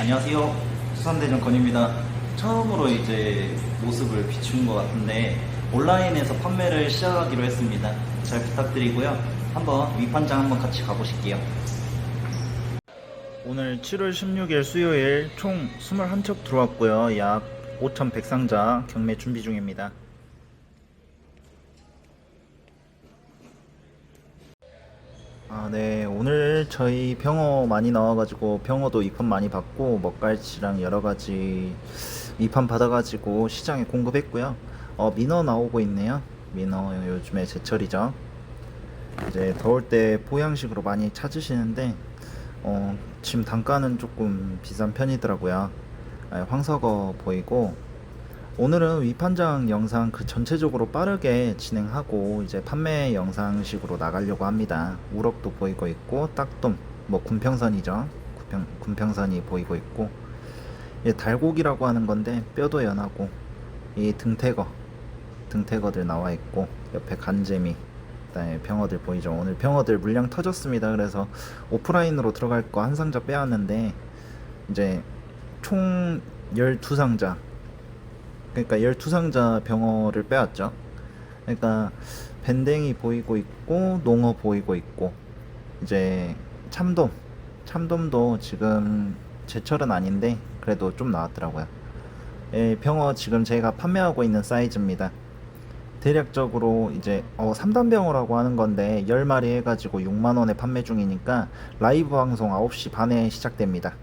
안녕하세요. 수산대전 건입니다. 처음으로 이제 모습을 비춘 것 같은데 온라인에서 판매를 시작하기로 했습니다. 잘 부탁드리고요. 한번 위판장 한번 같이 가보실게요. 오늘 7월 16일 수요일 총 21척 들어왔고요. 약 5,100상자 경매 준비 중입니다. 아, 네. 오늘 저희 병어 많이 나와가지고 병어도 입판 많이 받고 먹갈치랑 여러 가지 입판 받아가지고 시장에 공급했고요. 어, 민어 나오고 있네요. 민어 요즘에 제철이죠. 이제 더울 때 보양식으로 많이 찾으시는데 어, 지금 단가는 조금 비싼 편이더라고요. 아, 황석어 보이고 오늘은 위판장 영상 그 전체적으로 빠르게 진행하고 이제 판매 영상식으로 나가려고 합니다. 우럭도 보이고 있고 딱돔 뭐 군평선이죠. 군평, 군평선이 보이고 있고 이게 달고기라고 하는 건데 뼈도 연하고 이 등태거 등태거들 나와 있고 옆에 간재미 그다음에 병어들 보이죠. 오늘 병어들 물량 터졌습니다. 그래서 오프라인으로 들어갈 거 한 상자 빼왔는데 이제 총 12상자 그러니까 12상자 병어를 빼왔죠. 그러니까 밴댕이 보이고 있고 농어 보이고 있고 이제 참돔 참돔도 지금 제철은 아닌데 그래도 좀 나왔더라고요. 예, 병어 지금 제가 판매하고 있는 사이즈입니다. 대략적으로 이제 어, 3단 병어라고 하는 건데 10마리 해가지고 6만원에 판매 중이니까 라이브 방송 9시 반에 시작됩니다.